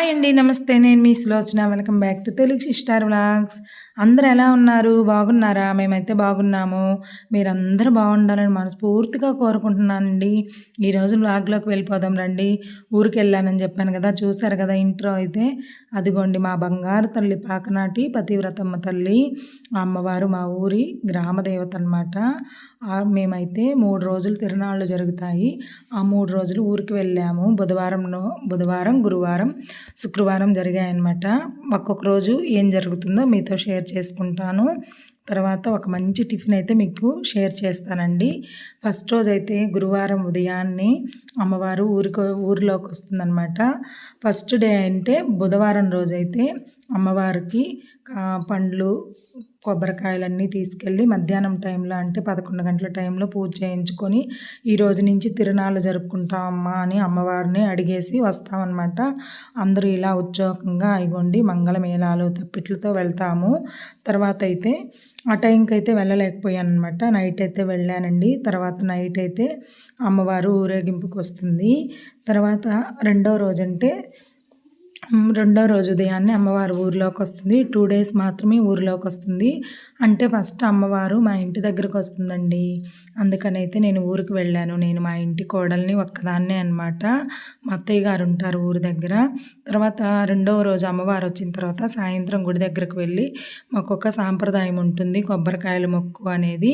Hi అండి నమస్తే. నేను మీ Sulochana. Welcome back to Telugu star vlogs. అందరు ఎలా ఉన్నారు? బాగున్నారా? మేమైతే బాగున్నాము. మీరందరూ బాగుండాలని మనస్ఫూర్తిగా కోరుకుంటున్నానండి. ఈరోజు బ్లాగ్లోకి వెళ్ళిపోదాం రండి. ఊరికి వెళ్ళానని చెప్పాను కదా చూశారు కదా ఇంట్రో అయితే. అదిగోండి మా బంగారు తల్లి పాకనాటి పతివ్రతమ్మ తల్లి. అమ్మవారు మా ఊరి గ్రామదేవత అనమాట మేమైతే మూడు రోజులు తిరునాళ్ళు జరుగుతాయి. ఆ మూడు రోజులు ఊరికి వెళ్ళాము. బుధవారం బుధవారం గురువారం శుక్రవారం జరిగాయన్నమాట. ఒక్కొక్క రోజు ఏం జరుగుతుందో మీతో షేర్ చేసుకుంటాను. తర్వాత ఒక మంచి టిఫిన్ అయితే మీకు షేర్ చేస్తానండి. ఫస్ట్ రోజు అయితే గురువారం ఉదయాన్నే అమ్మవారు ఊరికో ఊరిలోకి వస్తుందన్నమాట. ఫస్ట్ డే అంటే బుధవారం రోజైతే అమ్మవారికి పండ్లు కొబ్బరికాయలన్నీ తీసుకెళ్ళి మధ్యాహ్నం టైంలో అంటే పదకొండు గంటల టైంలో పూజ చేయించుకొని ఈ రోజు నుంచి తిరునాళ్ళు జరుపుకుంటామమ్మా అని అమ్మవారిని అడిగేసి వస్తామన్నమాట. అందరూ ఇలా ఉత్సవకంగా అయిగొండి మంగళమేళాలు తప్పిట్లతో వెళ్తాము. తర్వాత అయితే ఆ టైంకి అయితే వెళ్ళలేకపోయాను అనమాట నైట్ అయితే వెళ్ళానండి. తర్వాత నైట్ అయితే అమ్మవారు ఊరేగింపుకి వస్తుంది తర్వాత రెండో రోజంటే రెండో రోజు ఉదయాన్నే అమ్మవారు ఊరిలోకి వస్తుంది. టూ డేస్ మాత్రమే ఊరిలోకి వస్తుంది. అంటే ఫస్ట్ అమ్మవారు మా ఇంటి దగ్గరకు వస్తుందండి. అందుకనైతే నేను ఊరికి వెళ్ళాను. నేను మా ఇంటి కోడల్ని ఒక్కదాన్నే అనమాట మా అత్తయ్య గారు ఉంటారు ఊరి దగ్గర. తర్వాత రెండవ రోజు అమ్మవారు వచ్చిన తర్వాత సాయంత్రం గుడి దగ్గరకు వెళ్ళి మాకు ఒక సాంప్రదాయం ఉంటుంది. కొబ్బరికాయలు మొక్కు అనేది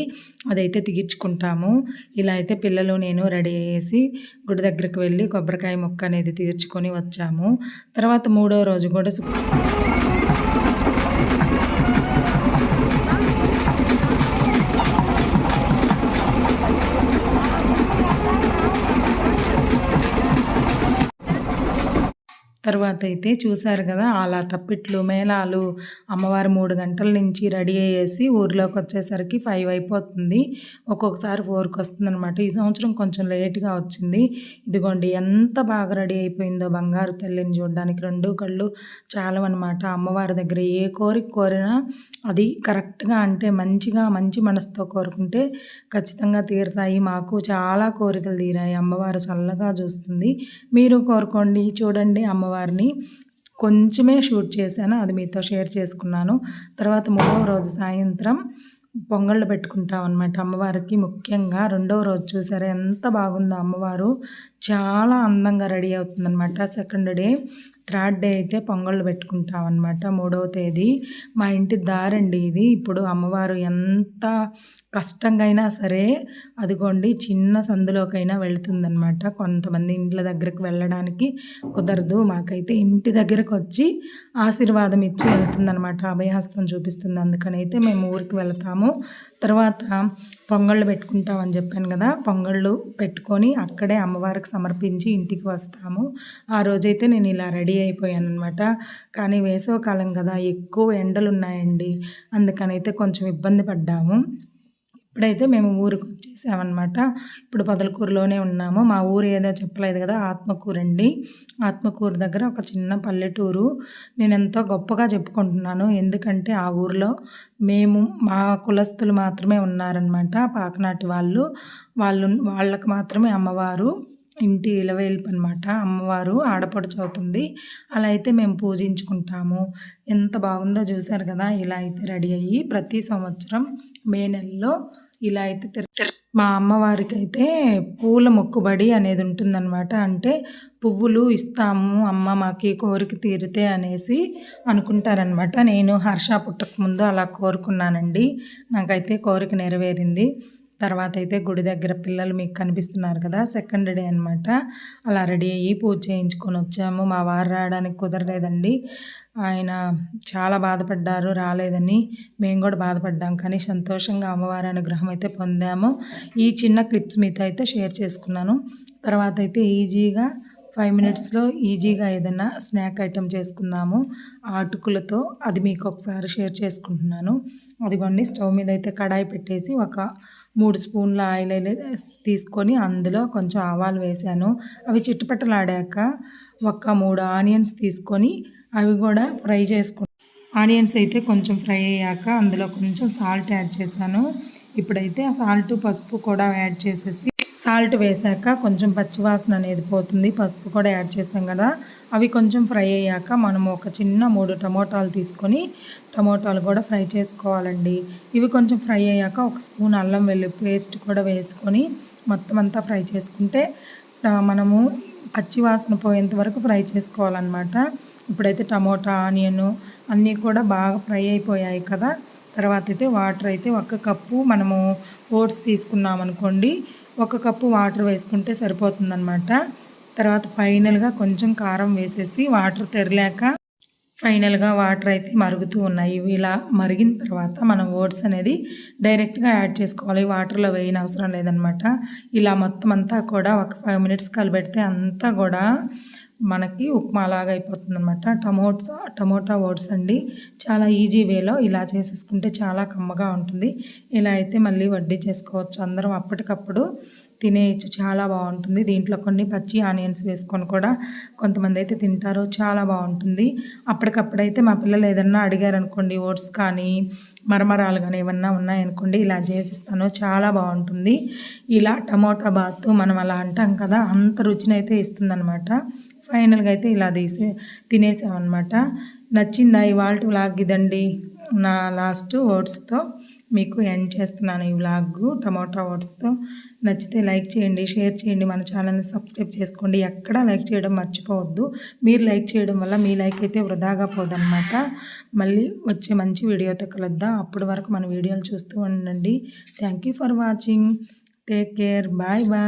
అదైతే తీర్చుకుంటాము. ఇలా అయితే పిల్లలు నేను రెడీ చేసి గుడి దగ్గరకు వెళ్ళి కొబ్బరికాయ మొక్క అనేది తీర్చుకొని వచ్చాము. తర్వాత మూడో రోజు కూడా తర్వాత అయితే చూశారు కదా అలా తప్పిట్లు మేళాలు అమ్మవారు మూడు గంటల నుంచి రెడీ అయ్యేసి ఊర్లోకి వచ్చేసరికి ఫైవ్ అయిపోతుంది. ఒక్కొక్కసారి ఫోర్కి వస్తుంది అనమాట ఈ సంవత్సరం కొంచెం లేట్గా వచ్చింది. ఇదిగోండి ఎంత బాగా రెడీ అయిపోయిందో బంగారు తల్లిని చూడడానికి రెండు కళ్ళు చాలవన్నమాట. అమ్మవారి దగ్గర ఏ కోరిక కోరినా అది కరెక్ట్గా అంటే మంచిగా మంచి మనసుతో కోరుకుంటే ఖచ్చితంగా తీరుతాయి. మాకు చాలా కోరికలు తీరాయి. అమ్మవారు చల్లగా చూస్తుంది. మీరు కోరుకోండి చూడండి అమ్మవారు. అమ్మవారిని కొంచెమే షూట్ చేశాను. అది మీతో షేర్ చేసుకున్నాను. తర్వాత మూడవ రోజు సాయంత్రం పొంగళ్ళు పెట్టుకుంటాం అనమాట అమ్మవారికి ముఖ్యంగా. రెండవ రోజు చూసారా? ఎంత బాగుందో అమ్మవారు. చాలా అందంగా రెడీ అవుతుందన్నమాట. సెకండ్ డే థర్డ్ డే అయితే పొంగళ్ళు పెట్టుకుంటాం అనమాట మూడవ తేదీ. మా ఇంటి దారండి ఇది. ఇప్పుడు అమ్మవారు ఎంత కష్టంగా అయినా సరే అదిగోండి చిన్న సందులోకైనా వెళుతుందనమాట కొంతమంది ఇంట్ల దగ్గరకు వెళ్ళడానికి కుదరదు. మాకైతే ఇంటి దగ్గరకు వచ్చి ఆశీర్వాదం ఇచ్చి వెళ్తుందనమాట అభయహస్తం చూపిస్తుంది. అందుకని అయితే మేము ఊరికి వెళ్తాము. తర్వాత పొంగళ్ళు పెట్టుకుంటామని చెప్పాను కదా పొంగళ్ళు పెట్టుకొని అక్కడే అమ్మవారికి సమర్పించి ఇంటికి వస్తాము. ఆ రోజైతే నేను ఇలా రెడీ అయిపోయాను అనమాట కానీ వేసవకాలం కదా ఎక్కువ ఎండలు ఉన్నాయండి అందుకనైతే కొంచెం ఇబ్బంది పడ్డాము. ఇప్పుడైతే మేము ఊరికి వచ్చేసామన్నమాట ఇప్పుడు పొదలకూరులోనే ఉన్నాము. మా ఊరు ఏదో చెప్పలేదు కదా ఆత్మకూరు అండి ఆత్మకూరు దగ్గర ఒక చిన్న పల్లెటూరు. నేను ఎంతో గొప్పగా చెప్పుకుంటున్నాను. ఎందుకంటే ఆ ఊరిలో మేము మా కులస్తులు మాత్రమే ఉన్నారనమాట పాకనాటి వాళ్ళు. వాళ్ళు వాళ్ళకు మాత్రమే అమ్మవారు. ఇంటి ఇలవేల్పు అనమాట అమ్మవారు ఆడపడుచు అవుతుంది అలా అయితే మేము పూజించుకుంటాము. ఎంత బాగుందో చూశారు కదా ఇలా అయితే రెడీ అయ్యి ప్రతి సంవత్సరం మే నెలలో ఇలా అయితే మా అమ్మవారికి అయితే పూల మొక్కుబడి అనేది ఉంటుందన్నమాట. అంటే పువ్వులు ఇస్తాము అమ్మ మాకి కోరిక తీరితే అనేసి అనుకుంటారనమాట నేను హర్ష పుట్టక ముందు అలా కోరుకున్నానండి. నాకైతే కోరిక నెరవేరింది. తర్వాత అయితే గుడి దగ్గర పిల్లలు మీకు కనిపిస్తున్నారు కదా సెకండ్ డే అనమాట అలా రెడీ అయ్యి పూజ చేయించుకొని వచ్చాము. మా వారు రావడానికి కుదరలేదండి. ఆయన చాలా బాధపడ్డారు రాలేదని మేము కూడా బాధపడ్డాం. కానీ సంతోషంగా అమ్మవారి అనుగ్రహం అయితే పొందాము. ఈ చిన్న క్లిప్స్ మీతో అయితే షేర్ చేసుకున్నాను. తర్వాత అయితే ఈజీగా ఫైవ్ మినిట్స్లో ఈజీగా ఏదైనా స్నాక్ ఐటెం చేసుకుందాము. అటుకులతో అది మీకు ఒకసారి షేర్ చేసుకుంటున్నాను. అదిగోండి స్టవ్ మీద అయితే కడాయి పెట్టేసి ఒక మూడు స్పూన్ల ఆయిల్ తీసుకొని అందులో కొంచెం ఆవాలు వేసాను. అవి చిట్టుపట్టలాడాక ఒక మూడు ఆనియన్స్ తీసుకొని అవి కూడా ఫ్రై చేసుకు ఆనియన్స్ అయితే కొంచెం ఫ్రై అయ్యాక అందులో కొంచెం సాల్ట్ యాడ్ చేశాను. ఇప్పుడైతే ఆ సాల్ట్ పసుపు కూడా యాడ్ చేసేసి సాల్ట్ వేసాక కొంచెం పచ్చివాసన అనేది పోతుంది. పసుపు కూడా యాడ్ చేసాం కదా. అవి కొంచెం ఫ్రై అయ్యాక మనము ఒక చిన్న మూడు టమోటాలు తీసుకొని టమోటాలు కూడా ఫ్రై చేసుకోవాలండి. ఇవి కొంచెం ఫ్రై అయ్యాక ఒక స్పూన్ అల్లం వెల్లు పేస్ట్ కూడా వేసుకొని మొత్తం అంతా ఫ్రై చేసుకుంటే మనము పచ్చివాసన పోయేంత వరకు ఫ్రై చేసుకోవాలన్నమాట. ఇప్పుడైతే టమోటా ఆనియన్ అన్నీ కూడా బాగా ఫ్రై అయిపోయాయి కదా. తర్వాత అయితే వాటర్ అయితే ఒక కప్పు మనము ఓట్స్ తీసుకున్నాం అనుకోండి ఒక కప్పు వాటర్ వేసుకుంటే సరిపోతుందన్నమాట. తర్వాత ఫైనల్గా కొంచెం కారం వేసేసి వాటర్ తెరలేక ఫైనల్గా వాటర్ అయితే మరుగుతూ ఉన్నాయి. ఇలా మరిగిన తర్వాత మనం ఓట్స్ అనేది డైరెక్ట్గా యాడ్ చేసుకోవాలి. వాటర్లో వేయని అవసరం లేదనమాట ఇలా మొత్తం అంతా కూడా ఒక ఫైవ్ మినిట్స్ కలిపెడితే అంతా కూడా మనకి ఉప్మా లాగా అయిపోతుంది అనమాట టమోట్స్ టమోటా ఓట్స్ అండి. చాలా ఈజీ వేలో ఇలా చేసేసుకుంటే చాలా కమ్మగా ఉంటుంది. ఇలా అయితే మళ్ళీ వడ్డీ చేసుకోవచ్చు అందరం అప్పటికప్పుడు. తినేయచ్చు చాలా బాగుంటుంది. దీంట్లో కొన్ని పచ్చి ఆనియన్స్ వేసుకొని కూడా కొంతమంది అయితే తింటారు. చాలా బాగుంటుంది. అప్పటికప్పుడైతే మా పిల్లలు ఏదన్నా అడిగారనుకోండి ఓట్స్ కానీ మరమరాలు కానీ ఏమన్నా ఉన్నాయనుకోండి ఇలా చేసిస్తాను. చాలా బాగుంటుంది. ఇలా టమోటా బాత్ మనం అలా అంటాం కదా అంత రుచినైతే ఇస్తుందన్నమాట. ఫైనల్గా అయితే ఇలా తీసే తినేసామన్నమాట. నచ్చిందా ఇవాళ వ్లాగ్ ఇదండి? నా లాస్ట్ ఓట్స్తో మీకు ఎండ్ చేస్తున్నాను ఈ వ్లాగ్ టమోటా ఓట్స్తో. నచ్చితే లైక్ చేయండి షేర్ చేయండి మన ఛానల్ని సబ్స్క్రైబ్ చేసుకోండి. ఎక్కడా లైక్ చేయడం మర్చిపోవద్దు. మీరు లైక్ చేయడం వల్ల మీ లైక్ అయితే వృధాగా పోదన్నమాట. మళ్ళీ వచ్చే మంచి వీడియోతో కలుద్దాం. అప్పటి వరకు మన వీడియోలు చూస్తూ ఉండండి. Thank for watching take care bye bye